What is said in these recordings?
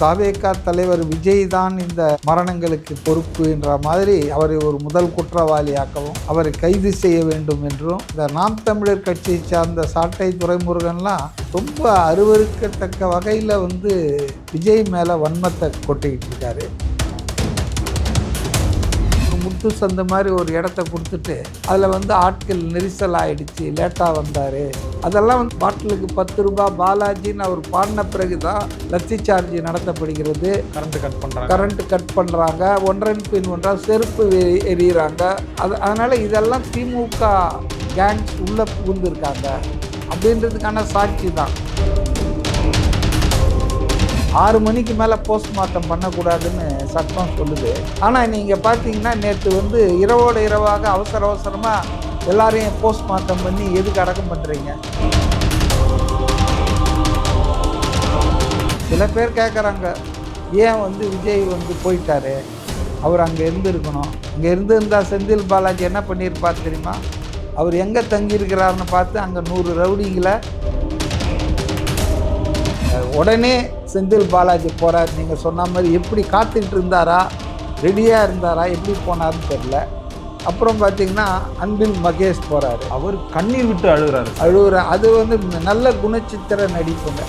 தாவேகா தலைவர் விஜய் தான் இந்த மரணங்களுக்கு பொறுப்பு என்ற மாதிரி அவரை ஒரு முதல் குற்றவாளியாக்கவும் அவரை கைது செய்ய வேண்டும் என்றும் இந்த நாம் தமிழர் கட்சியை சார்ந்த சாட்டை துரைமுருகன்லாம் ரொம்ப அருவருக்கத்தக்க வகையில் வந்து விஜய் மேலே வன்மத்தை கொட்டிக்கிட்டு இருக்காரு. முத்து சந்து மாதிரி ஒரு இடத்த கொடுத்துட்டு அதில் வந்து ஆட்கள் நெரிசல் ஆயிடுச்சு லேட்டாக வந்தார். அதெல்லாம் வந்து பாட்டிலுக்கு பத்து ரூபாய் பாலாஜின்னு அவர் பாடின பிறகு தான் லத்தி சார்ஜ் நடத்தப்படுகிறது. கரண்ட் கட் பண்ணுறாங்க கரண்ட் கட் பண்ணுறாங்க ஒன்றன் பின் ஒன்றா செருப்பு எரியுறாங்க அது அதனால் இதெல்லாம் திமுக கேங்ஸ் உள்ளே புகுந்திருக்காங்க. அப்படின்றதுக்கான சாட்சி தான். ஆறு மணிக்கு மேலே போஸ்ட்மார்ட்டம் பண்ணக்கூடாதுன்னு சட்டம் சொல்லுது. ஆனால் நீங்கள் பார்த்தீங்கன்னா நேற்று வந்து இரவோட இரவாக அவசர அவசரமாக எல்லாரையும் போஸ்ட்மார்ட்டம் பண்ணி எதுக்கு அடக்கம் பண்ணுறீங்க சில பேர் கேட்குறாங்க ஏன் வந்து விஜய் வந்து போயிட்டாரு? அவர் அங்கே இருந்திருக்கணும். இங்கே இருந்திருந்தால் செந்தில் பாலாஜி என்ன பண்ணியிருப்பார் தெரியுமா? அவர் எங்கே தங்கியிருக்கிறாருன்னு பார்த்து அங்கே நூறு ரவுடிங்களை உடனே செந்தில் பாலாஜி போகிறார் நீங்கள் சொன்ன மாதிரி எப்படி காத்துக்கிட்டு இருந்தாரா? ரெடியாக இருந்தாரா? எப்படி போனார்னு தெரில அப்புறம் பார்த்தீங்கன்னா அன்பில் மகேஷ் போகிறாரு அவர் கண்ணீர் விட்டு அழுகுறாரு அழுகுற அது வந்து நல்ல குணச்சித்திர நடிப்புங்க.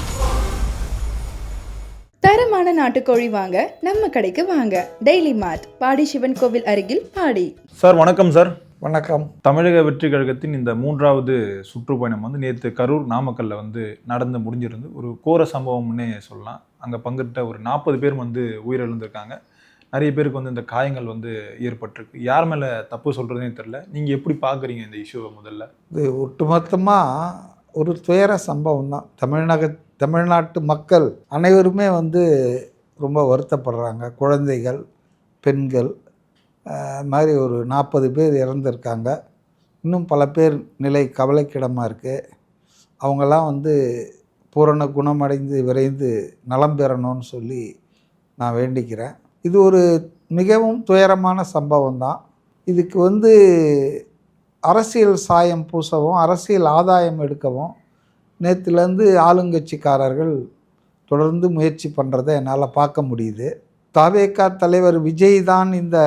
தரமான நாட்டுக்கோழி வாங்க நம்ம கடைக்கு வாங்க. டெய்லி மார்ட் பாடி சிவன் கோவில் அருகில் பாடி. சார் வணக்கம் சார். வணக்கம். தமிழக வெற்றி கழகத்தின் இந்த மூன்றாவது சுற்றுப்பயணம் வந்து நேற்று கரூர் நாமக்கல்ல வந்து நடந்து முடிஞ்சிருந்து ஒரு கோர சம்பவம்னே சொல்லலாம். அங்கே பங்கிட்ட ஒரு நாற்பது பேர் வந்து உயிரிழந்திருக்காங்க. நிறைய பேருக்கு வந்து இந்த காயங்கள் வந்து ஏற்பட்டிருக்கு. யார் மேலே தப்பு சொல்கிறதுனே தெரில நீங்கள் எப்படி பார்க்குறீங்க இந்த இஷ்யூவை முதல்ல? இது ஒட்டுமொத்தமாக ஒரு துயர சம்பவம் தான் தமிழக தமிழ்நாட்டு மக்கள் அனைவருமே வந்து ரொம்ப வருத்தப்படுறாங்க. குழந்தைகள் பெண்கள் மாதிரி ஒரு நாற்பது பேர் இறந்துருக்காங்க. இன்னும் பல பேர் நிலை கவலைக்கிடமாக இருக்குது அவங்கெல்லாம் வந்து பூரண குணமடைந்து விரைந்து நலம் பெறணும்னு சொல்லி நான் வேண்டிக்கிறேன். இது ஒரு மிகவும் துயரமான சம்பவம் தான். இதுக்கு வந்து அரசியல் சாயம் பூசவும் அரசியல் ஆதாயம் எடுக்கவும் நேற்றுலேருந்து ஆளுங்கட்சிக்காரர்கள் தொடர்ந்து முயற்சி பண்ணுறதை என்னால் பார்க்க முடியுது. தாவேகா தலைவர் விஜய் தான் இந்த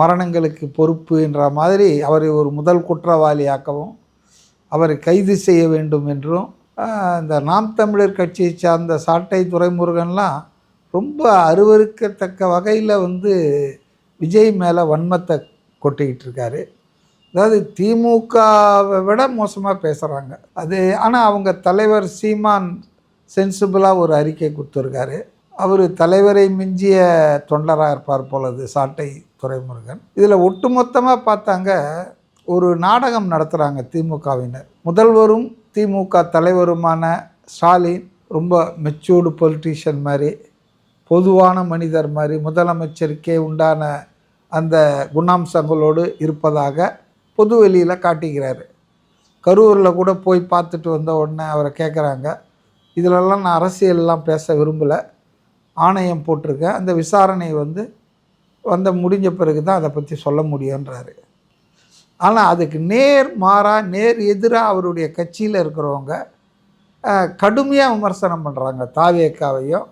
மரணங்களுக்கு பொறுப்பு என்ற மாதிரி அவரை ஒரு முதல் குற்றவாளியாக்கவும் அவரை கைது செய்ய வேண்டும் என்றும் இந்த நாம் தமிழர் கட்சியை சார்ந்த சாட்டை துறைமுருகன்லாம் ரொம்ப அருவருக்கத்தக்க வகையில் வந்து விஜய் மேலே வன்மத்தை கொட்டிக்கிட்டு இருக்காரு. அதாவது திமுகவை விட மோசமாக பேசுகிறாங்க அது ஆனால் அவங்க தலைவர் சீமான் சென்சிபிளாக ஒரு அறிக்கை கொடுத்துருக்காரு. அவர் தலைவரை மிஞ்சிய தொண்டராக இருப்பார் போலது சாட்டை துரைமுருகன் இதில் ஒட்டுமொத்தமாக பார்த்தாங்க ஒரு நாடகம் நடத்துகிறாங்க திமுகவினர். முதல்வரும் திமுக தலைவருமான ஸ்டாலின் ரொம்ப மெச்சூர்டு பொலிட்டீஷியன் மாதிரி பொதுவான மனிதர் மாதிரி முதலமைச்சருக்கே உண்டான அந்த குணாம்சங்களோடு இருப்பதாக பொது வெளியில் காட்டிக்கிறாரு. கரூரில் கூட போய் பார்த்துட்டு வந்த உடனே அவரை கேட்குறாங்க இதிலெல்லாம் நான் அரசியல்லாம் பேச விரும்பலை. ஆணையம் போட்டிருக்க அந்த விசாரணை வந்து வந்த முடிஞ்ச பிறகு தான் அதை பற்றி சொல்ல முடியுன்றாரு ஆனால் அதுக்கு நேர் மாறாக நேர் எதிராக அவருடைய கட்சியில் இருக்கிறவங்க கடுமையாக விமர்சனம் பண்ணுறாங்க தாவேக்காவையும்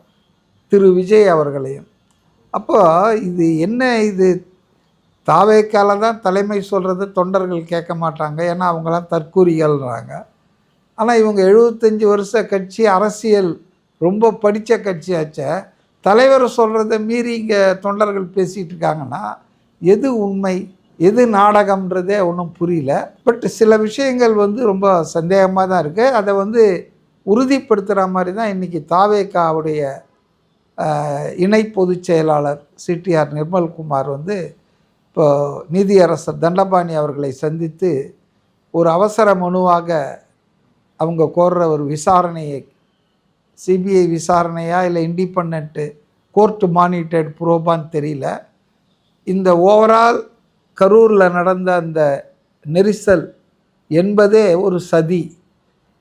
திரு விஜய் அவர்களையும். அப்போ இது என்ன இது? தாவேக்கால தான் தலைமை சொல்கிறது தொண்டர்கள் கேட்க மாட்டாங்க. ஏன்னா அவங்களாம் தற்கூறிகள்ன்றாங்க. ஆனால் இவங்க எழுபத்தஞ்சி வருஷ கட்சி அரசியல் ரொம்ப படித்த கட்சியாச்சே. தலைவர் சொல்கிறத மீறி இங்கே தொண்டர்கள் பேசிகிட்டு இருக்காங்கன்னா எது உண்மை எது நாடகம்ன்றதே ஒன்றும் புரியல. பட் சில விஷயங்கள் வந்து ரொம்ப சந்தேகமாக தான் இருக்குது அதை வந்து உறுதிப்படுத்துகிற மாதிரி தான் இன்றைக்கி தாவேக்காவுடைய இணை பொதுச் செயலாளர் சிடிஆர் நிர்மல்குமார் வந்து இப்போ நீதியரசர் தண்டபாணி அவர்களை சந்தித்து ஒரு அவசர மனுவாக அவங்க கோர்ற ஒரு விசாரணையை சிபிஐ விசாரணையா இல்லை இண்டிபெண்ட்டு கோர்ட் மானிட்டர்ட் ப்ரோபான்னு தெரியல. இந்த ஓவரால் கரூரில் நடந்த அந்த நெரிசல் என்பதே ஒரு சதி.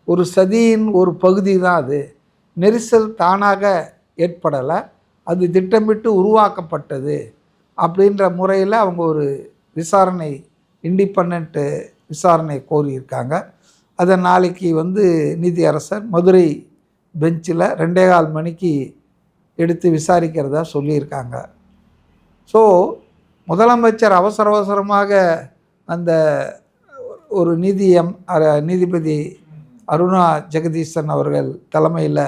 ஒரு சதியின் ஒரு பகுதி தான் அது. நெரிசல் தானாக ஏற்படலை. அது திட்டமிட்டு உருவாக்கப்பட்டது அப்படின்ற முறையில் அவங்க ஒரு விசாரணை இண்டிபெண்ட்டு விசாரணை கோரியிருக்காங்க. அதை நாளைக்கு வந்து நீதியரசர் மதுரை பெஞ்சில் ரெண்டே கால் மணிக்கு எடுத்து விசாரிக்கிறதா சொல்லியிருக்காங்க. ஸோ முதலமைச்சர் அவசர அவசரமாக அந்த ஒரு நீதியம் அர- நீதிபதி அருணா ஜெகதீசன் அவர்கள் தலைமையில்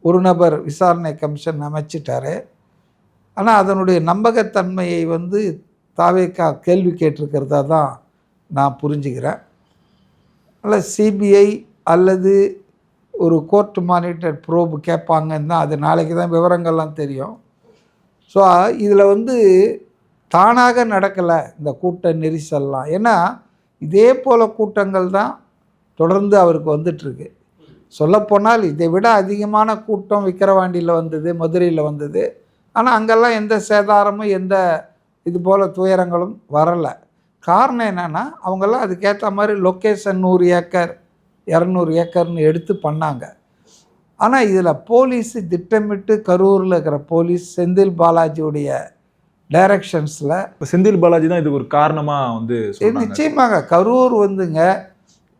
ஒரு நபர் விசாரணை கமிஷன் அமைச்சிட்டாரு. ஆனால் அதனுடைய நம்பகத்தன்மையை வந்து தாவேக்கா கேள்வி கேட்டிருக்கிறதா தான் நான் புரிஞ்சுக்கிறேன். அல்ல சிபிஐ அல்லது ஒரு கோர்ட் மானிட்டர் ப்ரோப் தான் அது நாளைக்கு தான் விவரங்கள்லாம் தெரியும். ஸோ இதில் வந்து தானாக நடக்கலை இந்த கூட்ட நெரிசல்லாம். ஏன்னா இதே போல் கூட்டங்கள் தான் தொடர்ந்து அவருக்கு வந்துட்டுருக்கு. சொல்லப்போனால் இதை விட அதிகமான கூட்டம் விக்கிரவாண்டியில் வந்தது மதுரையில் வந்தது. ஆனால் அங்கெல்லாம் எந்த சேதாரமும் எந்த இது போல் துயரங்களும் வரலை. காரணம் என்னென்னா அவங்கெல்லாம் அதுக்கேற்ற மாதிரி லொக்கேஷன் நூறு ஏக்கர் இரநூறு ஏக்கர்னு எடுத்து பண்ணாங்க. ஆனால் இதில் போலீஸ் திட்டமிட்டு கரூரில் இருக்கிற போலீஸ் செந்தில் பாலாஜியுடைய டைரக்ஷன்ஸில் இப்போ செந்தில் பாலாஜி தான் இதுக்கு ஒரு காரணமா வந்து நிச்சயமாக கரூர் வந்துங்க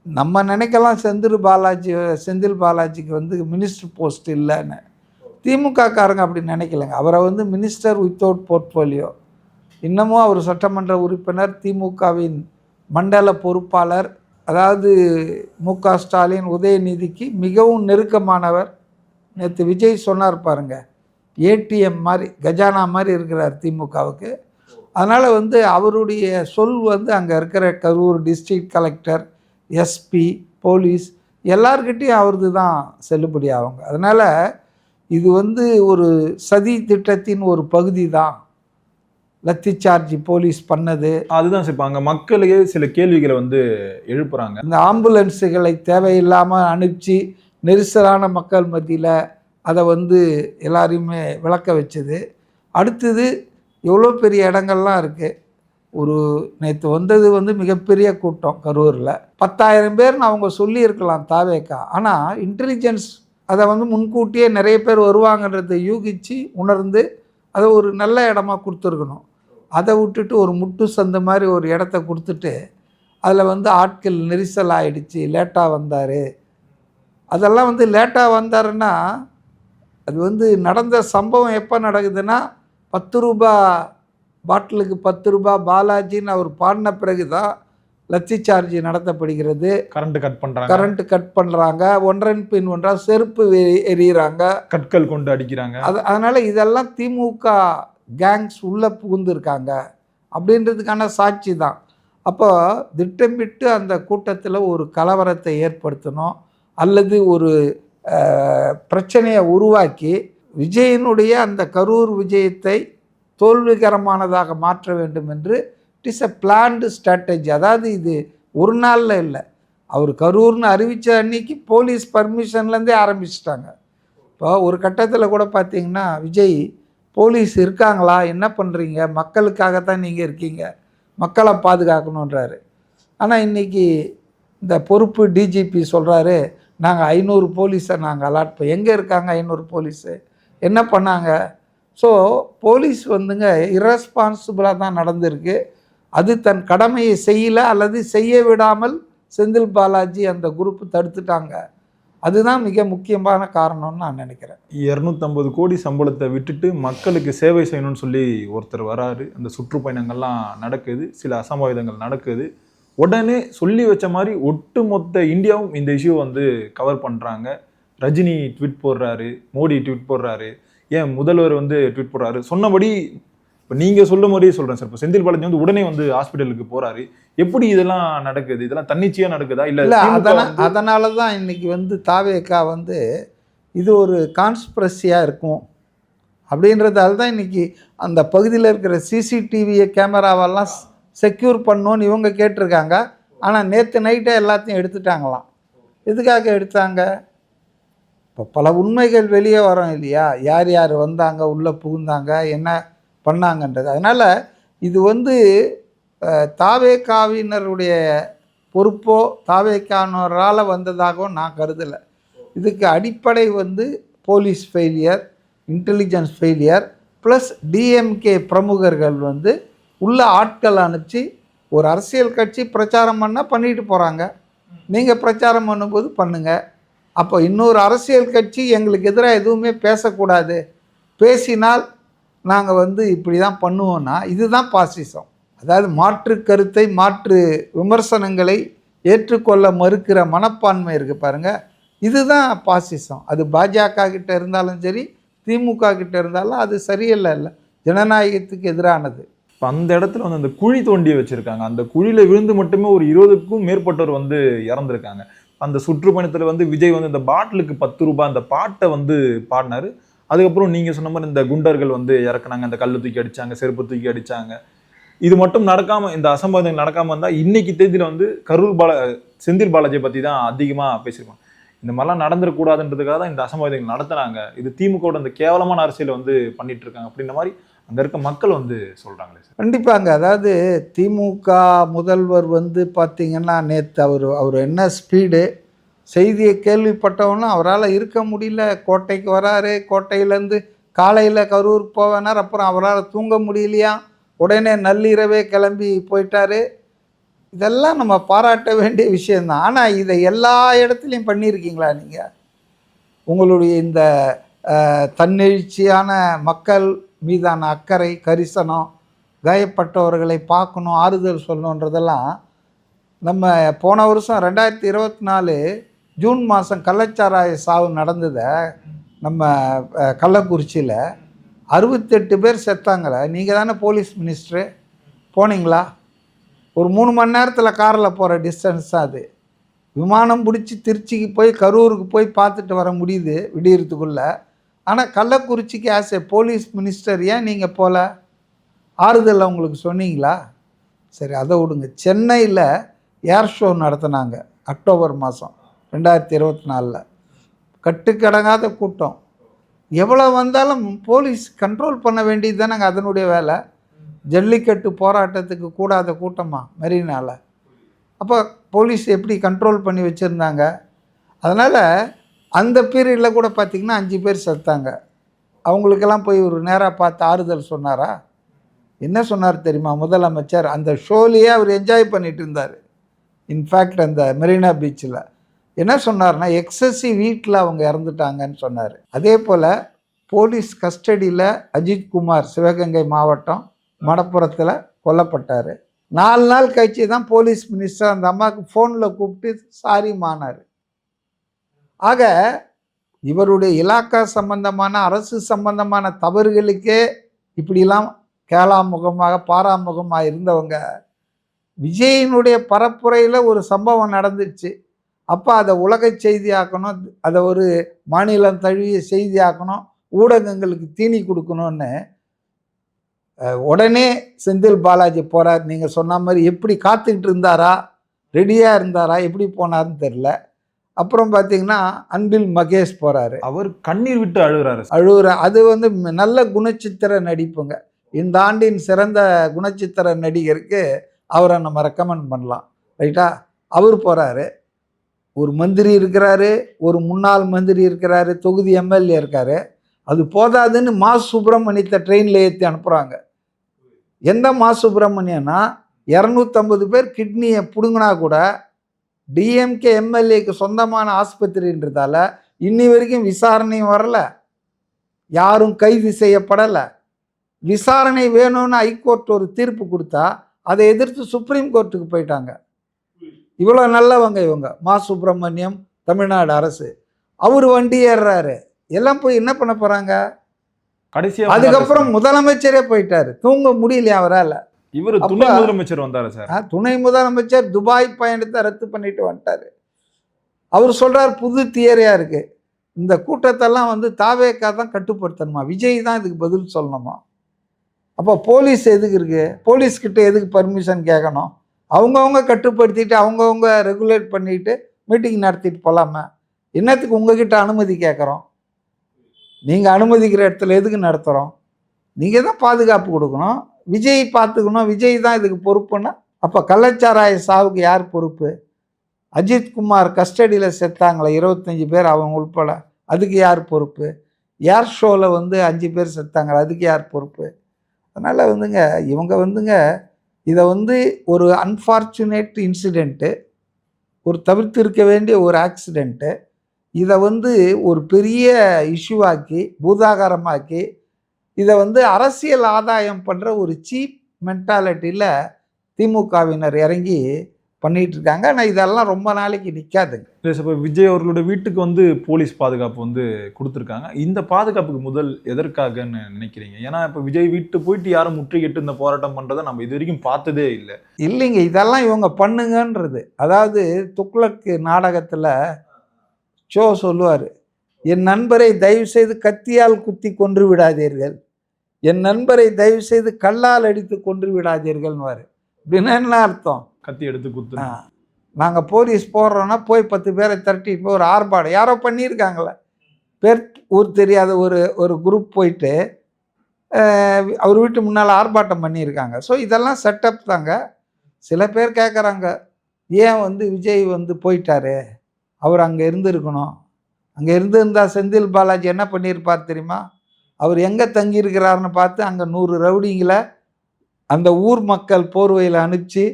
நம்ம நினைக்கலாம் செந்தில் பாலாஜி செந்தில் பாலாஜிக்கு வந்து மினிஸ்டர் போஸ்ட் இல்லைன்னு. திமுக காரங்க அப்படி நினைக்கலங்க. அவரை வந்து மினிஸ்டர் வித்தவுட் போர்ட்ஃபோலியோ. இன்னமும் அவர் சட்டமன்ற உறுப்பினர் திமுகவின் மண்டல பொறுப்பாளர் அதாவது மு க ஸ்டாலின் உதயநிதிக்கு மிகவும் நெருக்கமானவர். நேற்று விஜய் சொன்னார் பாருங்க ஏடிஎம் மாதிரி கஜானா மாதிரி இருக்கிறார் திமுகவுக்கு. அதனால் வந்து அவருடைய சொல் வந்து அங்கே இருக்கிற Karur district collector SP police எல்லார்கிட்டேயும் அவரது தான் செல்லுபடி ஆகுங்க. அதனால் இது வந்து ஒரு சதி திட்டத்தின் ஒரு பகுதி தான். லத்தி சார்ஜ் போலீஸ் பண்ணது. அதுதான் சார் அங்க மக்களுக்கே சில கேள்விகளை வந்து எழுப்புறாங்க. இந்த ஆம்புலன்ஸுகளை தேவையில்லாமல் அனுப்பிச்சு நெரிசலான மக்கள் மத்தியில் அதை வந்து எல்லாரையுமே விளக்க வச்சது. அடுத்தது எவ்வளோ பெரிய இடங்கள்லாம் இருக்குது ஒரு நேற்று வந்தது வந்து மிகப்பெரிய கூட்டம் கரூரில். பத்தாயிரம் பேர்னு அவங்க சொல்லியிருக்கலாம் தாவேக்கா. ஆனால் இன்டெலிஜென்ஸ் அதை வந்து முன்கூட்டியே நிறைய பேர் வருவாங்கன்றதை யூகித்து உணர்ந்து அதை ஒரு நல்ல இடமா கொடுத்துருக்கணும். அதை விட்டுட்டு ஒரு முட்டு சந்து மாதிரி ஒரு இடத்த கொடுத்துட்டு அதில் வந்து ஆட்கள் நெரிசல் ஆயிடுச்சு லேட்டாக வந்தார். அதெல்லாம் வந்து லேட்டாக வந்தாருன்னா அது வந்து நடந்த சம்பவம் எப்போ நடக்குதுன்னா பத்து ரூபா பாட்டிலுக்கு பத்து ரூபா பாலாஜின்னு அவர் பாடின பிறகு தான் லத்தி சார்ஜ் நடத்தப்படுகிறது. கரண்ட் கட் பண்றாங்க. கரண்ட் கட் பண்ணுறாங்க ஒன்றன் பின் ஒன்றா செருப்பு எறிகிறாங்க. கற்கள் கொண்டு அடிக்கிறாங்க. அது அதனால் இதெல்லாம் திமுக கேங்ஸ் உள்ளே புகுந்திருக்காங்க அப்படின்றதுக்கான சாட்சி தான். அப்போ திட்டமிட்டு அந்த கூட்டத்தில் ஒரு கலவரத்தை ஏற்படுத்தணும் அல்லது ஒரு பிரச்சனையை உருவாக்கி விஜயனுடைய அந்த கரூர் விஜயத்தை தோல்விகரமானதாக மாற்ற வேண்டும் என்று it is a planned strategy அதாவது இது ஒரு நாளில் இல்லை. அவர் கரூர்னு அறிவித்த அன்னைக்கு போலீஸ் பர்மிஷன்லேருந்தே ஆரம்பிச்சிட்டாங்க. இப்போ ஒரு கட்டத்தில் கூட பார்த்திங்கன்னா விஜய் போலீஸ் இருக்காங்களா? என்ன பண்ணுறீங்க மக்களுக்காகத்தான் நீங்கள் இருக்கீங்க. மக்களை பாதுகாக்கணுன்றாரு ஆனால் இன்றைக்கி இந்த பொறுப்பு டிஜிபி சொல்கிறாரு நாங்கள் ஐநூறு போலீஸை நாங்கள் அலாட் பண்ண எங்கே இருக்காங்க ஐநூறு போலீஸு? என்ன பண்ணாங்க? ஸோ போலீஸ் வந்துங்க இரஸ்பான்சிபிளாக தான் நடந்திருக்கு. அது தன் கடமையை செய்யல அல்லது செய்ய விடாமல் செந்தில் பாலாஜி அந்த குரூப்பு தடுத்துட்டாங்க. அதுதான் மிக முக்கியமான காரணம்னு நான் நினைக்கிறேன். இரநூத்தம்பது கோடி சம்பளத்தை விட்டுட்டு மக்களுக்கு சேவை செய்யணும்னு சொல்லி ஒருத்தர் வராரு. அந்த சுற்றுப்பயணங்கள்லாம் நடக்குது சில அசம்பாவிதங்கள் நடக்குது. உடனே சொல்லி வச்ச மாதிரி ஒட்டுமொத்த இந்தியாவும் இந்த இஷ்யூ வந்து கவர் பண்ணுறாங்க ரஜினி ட்வீட் போடுறாரு மோடி ட்வீட் போடுறாரு. ஏன் முதல்வர் வந்து ட்வீட் போடுறாரு? சொன்னபடி இப்போ நீங்கள் சொல்ல மாதிரியே சொல்கிறேன் சார். இப்போ செந்தில் பாலாஜி வந்து உடனே வந்து ஹாஸ்பிட்டலுக்கு போறாரு. எப்படி இதெல்லாம் நடக்குது? இதெல்லாம் தன்னிச்சையாக நடக்குதா? இல்லை இல்லை அதனால் அதனால தான் இன்னைக்கு வந்து தாவேக்கா வந்து இது ஒரு கான்ஸ்பிரசியாக இருக்கும். அப்படின்றதால தான் இன்னைக்கு அந்த பகுதியில் இருக்கிற சிசிடிவியை கேமராவெல்லாம் செக்யூர் பண்ணணும்னு இவங்க கேட்டிருக்காங்க. ஆனால் நேற்று நைட்டே எல்லாத்தையும் எடுத்துட்டாங்களாம். எதுக்காக எடுத்தாங்க? இப்போ பல உண்மைகள் வெளியே வரும் இல்லையா? யார் யார் வந்தாங்க? உள்ளே புகுந்தாங்க? என்ன பண்ணாங்கன்றது. அதனால் இது வந்து தாவேக்காவினருடைய பொறுப்போ தாவேக்கானோரால் வந்ததாகவும் நான் கருதலை. இதுக்கு அடிப்படை வந்து police failure intelligence failure plus DMK பிரமுகர்கள் வந்து உள்ள ஆட்கள் அனுப்பிச்சு ஒரு அரசியல் கட்சி பிரச்சாரம் பண்ணால் பண்ணிட்டு போகிறாங்க நீங்கள் பிரச்சாரம் பண்ணும்போது பண்ணுங்கள் அப்போ இன்னொரு அரசியல் கட்சி எங்களுக்கு எதிராக எதுவுமே பேசக்கூடாது. பேசினால் நாங்கள் வந்து இப்படி தான் பண்ணுவோன்னா இதுதான் பாசிசம் அதாவது மாற்று கருத்தை மாற்று விமர்சனங்களை ஏற்றுக்கொள்ள மறுக்கிற மனப்பான்மை இருக்குது பாருங்கள் இதுதான் பாசிசம் அது பாஜக கிட்ட இருந்தாலும் சரி திமுக கிட்ட இருந்தாலும் அது சரியில்லை இல்லை. ஜனநாயகத்துக்கு எதிரானது. இப்போ அந்த இடத்துல வந்து அந்த குழி தோண்டி வச்சுருக்காங்க. அந்த குழியில் விழுந்து மட்டுமே ஒரு இருபதுக்கும் மேற்பட்டோர் வந்து இறந்துருக்காங்க. அந்த சுற்றுப்பயணத்தில் வந்து விஜய் வந்து இந்த பாட்டிலுக்கு பத்து ரூபாய் அந்த பாட்டை வந்து பாடினாரு. அதுக்கப்புறம் நீங்கள் சொன்ன மாதிரி இந்த குண்டர்கள் வந்து இறக்குனாங்க அந்த கல் தூக்கி அடித்தாங்க செருப்பு தூக்கி அடித்தாங்க இது மட்டும் நடக்காமல் இந்த அசம்பாவிதங்கள் நடக்காமல் இருந்தால் இன்னைக்கு தேதியில் வந்து கரூர் பால செந்தில் பாலாஜியை பற்றி தான் அதிகமாக பேசியிருப்பாங்க. இந்த மாதிரிலாம் நடந்துடக்கூடாதுன்றதுக்காக தான் இந்த அசம்பாவிதங்கள் நடத்துனாங்க இது திமுகவோட அந்த கேவலமான அரசியலை வந்து பண்ணிட்டு இருக்காங்க அப்படின்ற மாதிரி அங்கே இருக்க மக்கள் வந்து சொல்கிறாங்களே சார். கண்டிப்பாங்க. அதாவது திமுக முதல்வர் வந்து பார்த்திங்கன்னா நேற்று அவர் அவர் என்ன ஸ்பீடு செய்தியை கேள்விப்பட்டவனும் அவரால் இருக்க முடியல. கோட்டைக்கு வராரு. கோட்டையிலேருந்து காலையில் கரூர் போவேனார். அப்புறம் அவரால் தூங்க முடியலையா? உடனே நள்ளிரவே கிளம்பி போயிட்டார். இதெல்லாம் நம்ம பாராட்ட வேண்டிய விஷயந்தான். ஆனால் இதை எல்லா இடத்துலையும் பண்ணியிருக்கீங்களா நீங்கள் உங்களுடைய இந்த தன்னெழுச்சியான மக்கள் மீதான அக்கறை கரிசனம் காயப்பட்டவர்களை பார்க்கணும் ஆறுதல் சொல்லணுன்றதெல்லாம் நம்ம போன வருஷம் ரெண்டாயிரத்தி இருபத்தி நாலு ஜூன் மாதம் கள்ளச்சாராய சாவு நடந்ததை நம்ம கள்ளக்குறிச்சியில் அறுபத்தெட்டு பேர் செத்தாங்களே நீங்கள் தானே போலீஸ் மினிஸ்டரு? போனீங்களா? ஒரு மூணு மணி நேரத்தில் காரில் போகிற டிஸ்டன்ஸ் தான் அது. விமானம் பிடிச்சி திருச்சிக்கு போய் கரூருக்கு போய் பார்த்துட்டு வர முடியுது விடியறதுக்குள்ளே. ஆனால் கள்ளக்குறிச்சிக்கு ஆஸ் ஏ போலீஸ் மினிஸ்டர் ஏன் நீங்கள் போகல ஆறுதல் அவங்களுக்கு சொன்னீங்களா? சரி அதை விடுங்க. சென்னையில் ஏர் ஷோ நடத்தினாங்க அக்டோபர் மாதம். ரெண்டாயிரத்தி இருபத்தி நாலில். கட்டுக்கடங்காத கூட்டம். எவ்வளோ வந்தாலும் போலீஸ் கண்ட்ரோல் பண்ண வேண்டியது தானேங்க அதனுடைய வேலை. ஜல்லிக்கட்டு போராட்டத்துக்கு கூடாத கூட்டமாக மெரினாவில் அப்போ போலீஸ் எப்படி கண்ட்ரோல் பண்ணி வச்சுருந்தாங்க? அதனால் அந்த பீரியடில் கூட பார்த்திங்கன்னா அஞ்சு பேர் செத்தாங்க. அவங்களுக்கெல்லாம் போய் ஒரு நேராக பார்த்து ஆறுதல் சொன்னாரா? என்ன சொன்னார் தெரியுமா முதலமைச்சர்? அந்த ஷோலையே அவர் என்ஜாய் பண்ணிட்டு இருந்தார். இன்ஃபேக்ட் அந்த மெரினா பீச்சில் என்ன சொன்னார்னா எக்ஸசி வீட்டில் அவங்க இறந்துட்டாங்கன்னு சொன்னார். அதே போல் போலீஸ் கஸ்டடியில் அஜித் குமார் சிவகங்கை மாவட்டம் மடப்புறத்தில் கொல்லப்பட்டார். நாலு நாள் கழிச்சு தான் போலீஸ் மினிஸ்டர் அந்த அம்மாவுக்கு ஃபோனில் கூப்பிட்டு சாரி மானார். ஆக இவருடைய இலாக்கா சம்பந்தமான அரசு சம்பந்தமான தவறுகளுக்கே இப்படிலாம் கேளாமுகமாக பாராமுகமாக இருந்தவங்க விஜயினுடைய பரப்புரையில் ஒரு சம்பவம் நடந்துச்சு. அப்போ அதை உலக செய்தியாக்கணும் அதை ஒரு மாநிலம் தழுவிய செய்தியாக்கணும் ஊடகங்களுக்கு தீனி கொடுக்கணும்னு உடனே செந்தில் பாலாஜி போகிறார் நீங்கள் சொன்ன மாதிரி எப்படி காத்துக்கிட்டு இருந்தாரா? ரெடியாக இருந்தாரா? எப்படி போனார்னு தெரில அப்புறம் பார்த்தீங்கன்னா அன்பில் மகேஷ் போகிறாரு அவர் கண்ணீர் விட்டு அழுகுறாரு. அழுகுற அது வந்து நல்ல குணச்சித்திர நடிப்புங்க. இந்த ஆண்டின் சிறந்த குணச்சித்திர நடிகருக்கு அவரை நம்ம ரெக்கமெண்ட் பண்ணலாம். ரைட்டா? அவர் போகிறாரு ஒரு மந்திரி இருக்கிறாரு ஒரு முன்னாள் மந்திரி இருக்கிறாரு தொகுதி எம்எல்ஏ இருக்காரு. அது போதாதுன்னு மா சுப்பிரமணியத்தை ட்ரெயினில் ஏற்றி அனுப்புகிறாங்க எந்த மா சுப்பிரமணியன்னா இரநூத்தம்பது பேர் கிட்னியை பிடுங்கினா கூட டிஎம்கே எம்எல்ஏக்கு சொந்தமான ஆஸ்பத்திரின்றதால இன்னி வரைக்கும் விசாரணையும் வரல. யாரும் கைது செய்யப்படலை. விசாரணை வேணும்னு ஹைகோர்ட் ஒரு தீர்ப்பு கொடுத்தா அதை எதிர்த்து சுப்ரீம் கோர்ட்டுக்கு போயிட்டாங்க. இவ்வளோ நல்லவங்க இவங்க. மா. சுப்பிரமணியம் தமிழ்நாடு அரசு. அவர் வண்டி ஏறுறாரு. எல்லாம் போய் என்ன பண்ண போகிறாங்க கடைசியா அதுக்கப்புறம் முதலமைச்சரே போயிட்டாரு. தூங்க முடியலையா அவரால்? இவர் துணை முதலமைச்சர் வந்தாரு சார்? துணை முதலமைச்சர் துபாய் பயணத்தை ரத்து பண்ணிட்டு வந்துட்டாரு. அவர் சொல்றார் புது தியரியா இருக்கு. இந்த கூட்டத்தெல்லாம் வந்து தாவேக்கா தான் கட்டுப்படுத்தணுமா? விஜய் தான் இதுக்கு பதில் சொல்லணுமா? அப்போ போலீஸ் எதுக்கு இருக்கு? போலீஸ் கிட்ட எதுக்கு பர்மிஷன் கேட்கணும் அவங்கவுங்க கட்டுப்படுத்திட்டு அவங்கவுங்க ரெகுலேட் பண்ணிட்டு மீட்டிங் நடத்திட்டு போகலாமா என்னத்துக்கு உங்ககிட்ட அனுமதி கேட்குறோம்? நீங்கள் அனுமதிக்கிற இடத்துல எதுக்கு நடத்துகிறோம் நீங்கள் தான் பாதுகாப்பு கொடுக்கணும். விஜய் பார்த்துக்கணும். விஜய் தான் இதுக்கு பொறுப்புன்னா அப்போ கள்ளச்சாராய சாவுக்கு யார் பொறுப்பு? அஜித் குமார் கஸ்டடியில் செத்தாங்களே இருபத்தஞ்சி பேர் அவங்க உள்பட அதுக்கு யார் பொறுப்பு? ஏர் ஷோவில் வந்து அஞ்சு பேர் செத்தாங்களே அதுக்கு யார் பொறுப்பு? அதனால் வந்துங்க இவங்க வந்துங்க இதை வந்து ஒரு அன்ஃபார்ச்சுனேட் இன்சிடெண்ட்டு ஒரு தவிர்த்து இருக்க வேண்டிய ஒரு ஆக்சிடெண்ட்டு இதை வந்து ஒரு பெரிய இஷ்யூவாக்கி பூதாகாரமாக்கி இதை வந்து அரசியல் ஆதாயம் பண்ணுற ஒரு சீப் மென்டாலிட்டியில் திமுகவினர் இறங்கி பண்ணிட்டு இருக்காங்க ஆனால் இதெல்லாம் ரொம்ப நாளைக்கு நிற்காதுங்க இல்லை இப்போ விஜய் அவர்களோட வீட்டுக்கு வந்து போலீஸ் பாதுகாப்பு வந்து கொடுத்துருக்காங்க. இந்த பாதுகாப்புக்கு முதல் எதற்காகன்னு நினைக்கிறீங்க? ஏன்னா இப்போ விஜய் வீட்டு போயிட்டு யாரும் முற்றுகையிட்டு இந்த போராட்டம் பண்ணுறதை நம்ம இது வரைக்கும் பார்த்ததே இல்லை. இல்லைங்க இதெல்லாம் இவங்க பண்ணுங்கன்றது. அதாவது துக்ளக்கு நாடகத்தில் ஷோ சொல்லுவார் என் நண்பரை தயவு செய்து கத்தியால் குத்தி கொன்று விடாதீர்கள். என் நண்பரை தயவு செய்து கல்லால் அடித்து கொன்று விடாதீர்கள்னுவார். அப்படின்னா என்ன அர்த்தம்? கத்தி எடுத்து குத்து நாங்கள் போலீஸ் போடுறோன்னா போய் பத்து பேரை திரட்டி இப்போ ஒரு ஆர்ப்பாடு. யாரோ பண்ணியிருக்காங்களே பேர் ஊர் தெரியாத ஒரு ஒரு குரூப் போயிட்டு அவர் வீட்டு முன்னால் ஆர்ப்பாட்டம் பண்ணியிருக்காங்க. ஸோ இதெல்லாம் செட்டப் தாங்க. சில பேர் கேட்குறாங்க ஏன் வந்து விஜய் வந்து போயிட்டாரு? அவர் அங்கே இருந்திருக்கணும். அங்கே இருந்திருந்தா செந்தில் பாலாஜி என்ன பண்ணியிருப்பார் தெரியுமா? அவர் எங்கே தங்கியிருக்கிறாருன்னு பார்த்து அங்கே நூறு ரவுடிங்களை அந்த ஊர் மக்கள் போர்வையில் அனுப்பிச்சு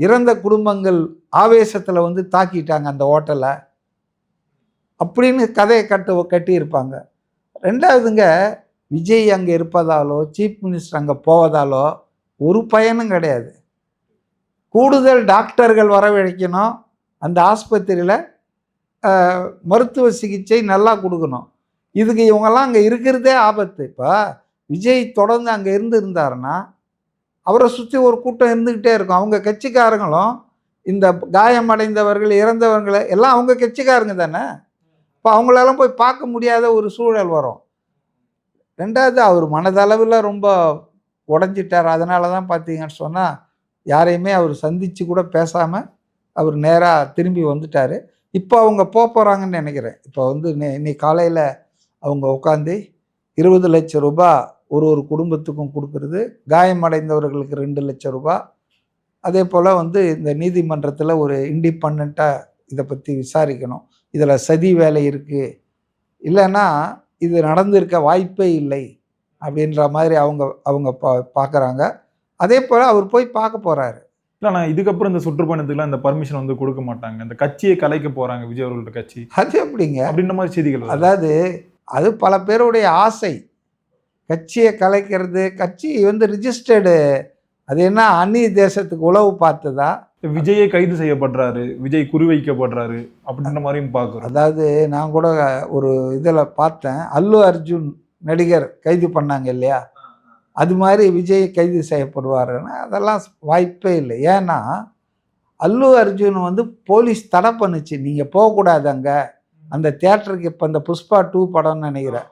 இறந்த குடும்பங்கள் ஆவேசத்தில் வந்து தாக்கிட்டாங்க அந்த ஹோட்டலை அப்படின்னு கதையை கட்டு கட்டியிருப்பாங்க. ரெண்டாவதுங்க விஜய் அங்கே இருப்பதாலோ சீஃப் மினிஸ்டர் அங்கே போவதாலோ ஒரு பயனும் கிடையாது. கூடுதல் டாக்டர்கள் வரவழைக்கணும். அந்த ஆஸ்பத்திரியில் மருத்துவ சிகிச்சை நல்லா கொடுக்கணும். இதுக்கு இவங்கெல்லாம் அங்கே இருக்கிறதே ஆபத்து. இப்போ விஜய் தொடர்ந்து அங்கே இருந்து இருந்தாருன்னா அவரை சுற்றி ஒரு கூட்டம் இருந்துக்கிட்டே இருக்கும். அவங்க கட்சிக்காரங்களும் இந்த காயமடைந்தவர்கள் இறந்தவர்களை எல்லாம் அவங்க கட்சிக்காரங்க தானே? இப்போ அவங்களெல்லாம் போய் பார்க்க முடியாத ஒரு சூழல் வரும். ரெண்டாவது அவர் மனதளவில் ரொம்ப உடஞ்சிட்டார். அதனால தான் பார்த்தீங்கன்னு சொன்னால் யாரையுமே அவர் சந்தித்து கூட பேசாமல் அவர் நேராக திரும்பி வந்துட்டார். இப்போ அவங்க போக போகிறாங்கன்னு நினைக்கிறேன். இப்போ வந்து இன்னைக்கு காலையில் அவங்க உட்காந்து இருபது லட்சம் ரூபாய் ஒரு ஒரு குடும்பத்துக்கும் கொடுக்கறது. காயமடைந்தவர்களுக்கு ரெண்டு லட்சம் ரூபாய். அதே போல் வந்து இந்த நீதிமன்றத்தில் ஒரு இண்டிபெண்ட்டாக இதை பற்றி விசாரிக்கணும். இதில் சதி வேலை இருக்குது இல்லைன்னா இது நடந்திருக்க வாய்ப்பே இல்லை அப்படின்ற மாதிரி அவங்க அவங்க பா பார்க்குறாங்க அதே போல் அவர் போய் பார்க்க போகிறாரு இல்லை நான் இதுக்கப்புறம் இந்த சுற்றுப்பயணத்துக்குலாம் இந்த பர்மிஷன் வந்து கொடுக்க மாட்டாங்க. இந்த கட்சியை கலைக்க போறாங்க விஜய் அவர்களோட கட்சி. அது எப்படிங்க? அப்படின்ற மாதிரி செய்திகள். அதாவது அது பல பேருடைய ஆசை. கட்சியை கலைக்கிறது கட்சி வந்து ரிஜிஸ்டர்டு அது என்ன அந்நிய தேசத்துக்கு உளவு பார்த்ததா? விஜயே கைது செய்யப்படுறாரு விஜய் குறிவைக்கப்படுறாரு அப்படின்ற மாதிரியும் பார்க்குறோம். அதாவது நான் கூட ஒரு இதில் பார்த்தேன் அல்லு அர்ஜுன் நடிகர் கைது பண்ணாங்க இல்லையா? அது மாதிரி விஜய் கைது செய்யப்படுவாருன்னா அதெல்லாம் வாய்ப்பே இல்லை. ஏன்னா அல்லு அர்ஜுன் வந்து போலீஸ் தடை பண்ணுச்சு நீங்கள் போகக்கூடாது அங்கே. அந்த தேட்டருக்கு இப்போ இந்த புஷ்பா டூ படம்னு நினைக்கிறேன்.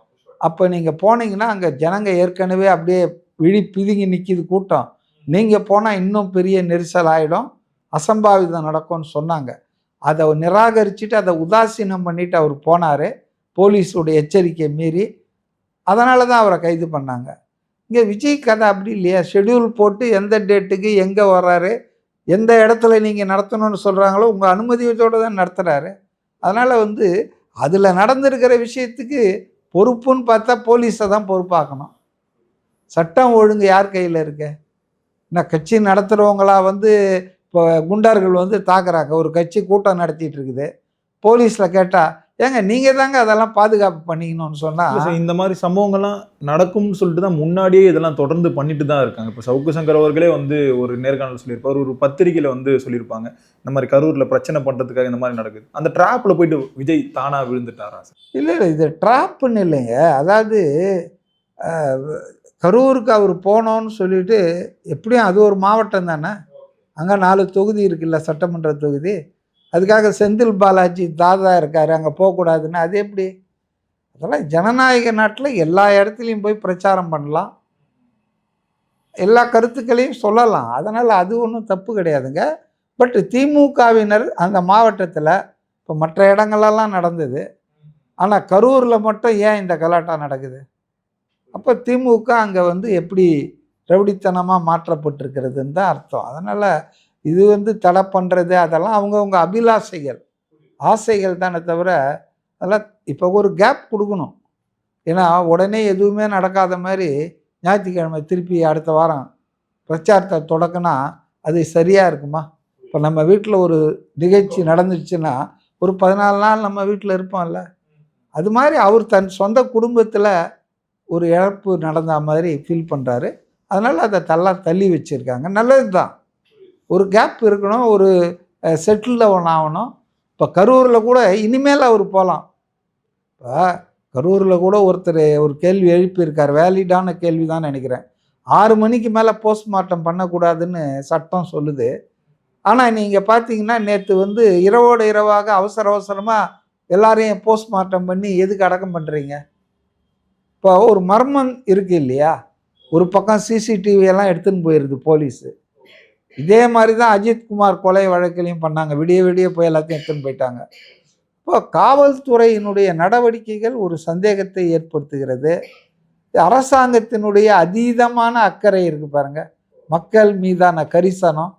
அப்போ நீங்கள் போனீங்கன்னா அங்கே ஜனங்க ஏற்கனவே அப்படியே விழி பிதுங்கி நிற்கிது கூட்டம். நீங்கள் போனால் இன்னும் பெரிய நெரிசல் ஆகிடும் அசம்பாவிதம் நடக்கும்னு சொன்னாங்க. அதை நிராகரிச்சுட்டு அதை உதாசீனம் பண்ணிட்டு அவர் போனார். போலீஸுடைய எச்சரிக்கை மீறி அதனால தான் அவரை கைது பண்ணாங்க. இங்கே விஜய் கதை அப்படி இல்லையா? ஷெட்யூல் போட்டு எந்த டேட்டுக்கு எங்கே வர்றாரு? எந்த இடத்துல நீங்கள் நடத்தணும்னு சொல்கிறாங்களோ உங்கள் அனுமதியோடு தான் நடத்துகிறாரு அதனால் வந்து அதில் நடந்திருக்கிற விஷயத்துக்கு பொறுப்புன்னு பார்த்தா போலீஸை தான் பொறுப்பாக்கணும். சட்டம் ஒழுங்கு யார் கையில் இருக்க? என்ன கட்சி நடத்துகிறவங்களா வந்து இப்போ குண்டார்கள் வந்து தாக்குறாங்க. ஒரு கட்சி கூட்டம் நடத்திட்டு இருக்குது. போலீஸில் கேட்டால் ஏங்க நீங்கள் தாங்க அதெல்லாம் பாதுகாப்பு பண்ணிக்கணும்னு சொன்னால் இந்த மாதிரி சம்பவங்கள்லாம் நடக்கும்னு சொல்லிட்டு தான் முன்னாடியே இதெல்லாம் தொடர்ந்து பண்ணிட்டு தான் இருக்காங்க. இப்போ சவுக்கு சங்கர் அவர்களே வந்து ஒரு நேர்காணல் சொல்லியிருப்பார் ஒரு பத்திரிகையில வந்து சொல்லியிருப்பாங்க. இந்த மாதிரி கரூர்ல பிரச்சனை பண்றதுக்காக இந்த மாதிரி நடக்குது. அந்த ட்ராப்ல போயிட்டு விஜய் தானா விழுந்துட்டாரா சார்? இல்லை இல்லை இது ட்ராப்புன்னு இல்லைங்க. அதாவது கரூருக்கு அவர் போனோன்னு சொல்லிட்டு எப்படியும் அது ஒரு மாவட்டம் தானே? அங்கே நாலு தொகுதி இருக்குல்ல சட்டமன்ற தொகுதி. அதுக்காக செந்தில் பாலாஜி தாதா இருக்கார் அங்கே போகக்கூடாதுன்னு. அது எப்படி? அதெல்லாம் ஜனநாயக நாட்டில் எல்லா இடத்துலையும் போய் பிரச்சாரம் பண்ணலாம். எல்லா கருத்துக்களையும் சொல்லலாம். அதனால் அது ஒன்றும் தப்பு கிடையாதுங்க. பட் திமுகவினர் அந்த மாவட்டத்தில் இப்போ மற்ற இடங்களெல்லாம் நடந்தது. ஆனால் கரூரில் மட்டும் ஏன் இந்த கலாட்டா நடக்குது? அப்போ திமுக அங்கே வந்து எப்படி ரவுடித்தனமாக மாற்றப்பட்டிருக்கிறதுன்னு தான் அர்த்தம். அதனால் இது வந்து தடை பண்ணுறது அதெல்லாம் அவங்கவுங்க அபிலாஷைகள் ஆசைகள் தானே தவிர அதெல்லாம் இப்போ ஒரு கேப் கொடுக்கணும். ஏன்னா உடனே எதுவுமே நடக்காத மாதிரி ஞாயிற்றுக்கிழமை திருப்பி அடுத்த வாரம் பிரச்சாரத்தை தொடக்கினா அது சரியாக இருக்குமா? இப்போ நம்ம வீட்டில் ஒரு நிகழ்ச்சி நடந்துச்சுன்னா ஒரு பதினாலு நாள் நம்ம வீட்டில் இருப்போம்ல. அது மாதிரி அவர் தன் சொந்த குடும்பத்தில் ஒரு இழப்பு நடந்த மாதிரி ஃபீல் பண்ணுறாரு அதனால் அதை தள்ள தள்ளி வச்சுருக்காங்க. நல்லது தான் ஒரு கேப் இருக்கணும் ஒரு செட்டில் ஒன்று ஆகணும். இப்போ கரூரில் கூட இனிமேல் அவர் போகலாம் இப்போ கரூரில் கூட ஒருத்தர் ஒரு கேள்வி எழுப்பியிருக்கார். வேலிடான கேள்வி தான் நினைக்கிறேன். ஆறு மணிக்கு மேலே போஸ்ட்மார்ட்டம் பண்ணக்கூடாதுன்னு சட்டம் சொல்லுது. ஆனால் நீங்கள் பார்த்தீங்கன்னா நேற்று வந்து இரவோடு இரவாக அவசர அவசரமாக எல்லாரையும் போஸ்ட்மார்ட்டம் பண்ணி எதுக்கு அடக்கம் பண்ணுறீங்க இப்போ ஒரு மர்மம் இருக்கு இல்லையா? ஒரு பக்கம் சிசிடிவி எல்லாம் எடுத்துன்னு போயிடுது போலீஸு. இதே மாதிரி தான் அஜித்குமார் கொலை வழக்கிலையும் பண்ணாங்க. விடிய விடிய போய் எல்லாத்தையும் எடுத்துன்னு போயிட்டாங்க. இப்போ காவல்துறையினுடைய நடவடிக்கைகள் ஒரு சந்தேகத்தை ஏற்படுத்துகிறது. அரசாங்கத்தினுடைய அதீதமான அக்கறை இருக்கு பாருங்க. மக்கள் மீதான கரிசனம்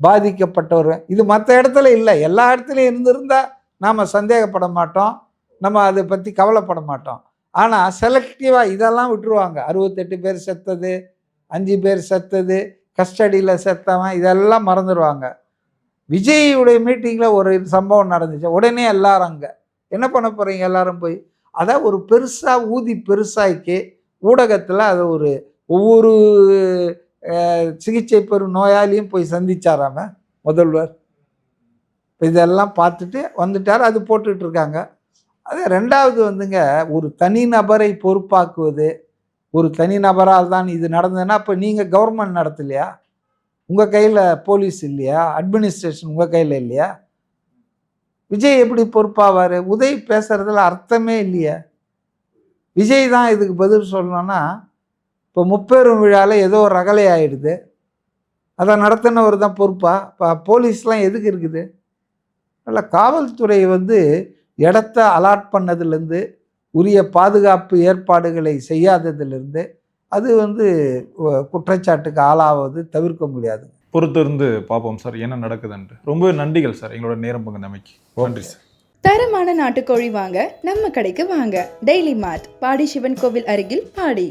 பாதிக்கப்பட்டவர். இது மற்ற இடத்துல இல்லை. எல்லா இடத்துலையும் இருந்திருந்தால் நாம் சந்தேகப்பட மாட்டோம். நம்ம அதை பற்றி கவலைப்பட மாட்டோம். ஆனால் செலக்டிவாக இதெல்லாம் விட்டுருவாங்க. அறுபத்தெட்டு பேர் செத்தது அஞ்சு பேர் செத்தது கஸ்டடியில் செத்தவன் இதெல்லாம் மறந்துடுவாங்க விஜய்யுடைய மீட்டிங்கில் ஒரு சம்பவம் நடந்துச்சு. உடனே எல்லாரும் அங்கே. என்ன பண்ண போகிறீங்க எல்லாரும் போய்? அதை ஒரு பெருசாக ஊதி பெருசாக்கி ஊடகத்தில் அதை ஒரு ஒவ்வொரு சிகிச்சை பெறும் நோயாளியும் போய் சந்திச்சாராம முதல்வர். இதெல்லாம் பார்த்துட்டு வந்துட்டார் அது போட்டுட்ருக்காங்க அது ரெண்டாவது வந்துங்க ஒரு தனிநபரை பொறுப்பாக்குவது ஒரு தனிநபரால் தான் இது நடந்ததுன்னா இப்போ நீங்கள் கவர்மெண்ட் நடத்தலையா? உங்கள் கையில் போலீஸ் இல்லையா? அட்மினிஸ்ட்ரேஷன் உங்கள் கையில் இல்லையா? விஜய் எப்படி பொறுப்பாவார்? உதய் பேசுகிறதுல அர்த்தமே இல்லையா. விஜய் தான் இதுக்கு பதில் சொல்லணும்னா இப்போ முப்பெரும் விழாவில் ஏதோ ஒரு ரகலை அதை நடத்தினவர் தான் பொறுப்பா? இப்போ போலீஸ்லாம் எதுக்கு இருக்குது? அதனால் காவல்துறை வந்து இடத்த அலாட் பண்ணதுலேருந்து உரிய பாதுகாப்பு ஏற்பாடுகளை செய்யாததுலேருந்து அது வந்து குற்றச்சாட்டுக்கு ஆளாவது தவிர்க்க முடியாது. பொறுத்து இருந்து பார்ப்போம் சார் என்ன நடக்குதுன்ட்டு. ரொம்ப நன்றிகள் சார் எங்களோட நேரம் பங்குந்தமைக்கு நன்றி சார். தரமான நாட்டுக்கோழி வாங்க நம்ம கடைக்கு வாங்க. டெய்லி மார்ட் பாடி சிவன் கோவில் அருகில் பாடி.